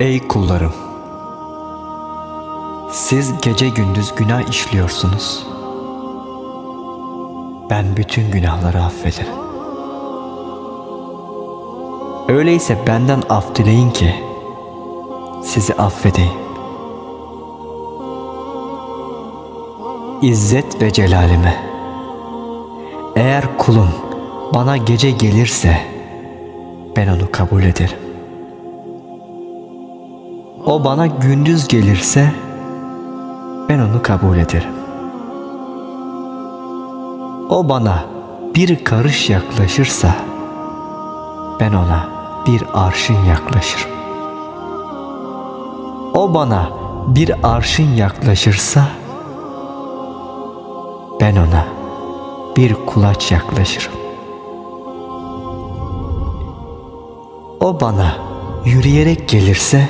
Ey kullarım! Siz gece gündüz günah işliyorsunuz. Ben bütün günahları affederim. Öyleyse benden af dileyin ki sizi affedeyim. İzzet ve celalime. Eğer kulum bana gece gelirse ben onu kabul ederim. O bana gündüz gelirse ben onu kabul ederim. O bana bir karış yaklaşırsa ben ona bir arşın yaklaşırım. O bana bir arşın yaklaşırsa ben ona bir kulaç yaklaşırım. O bana yürüyerek gelirse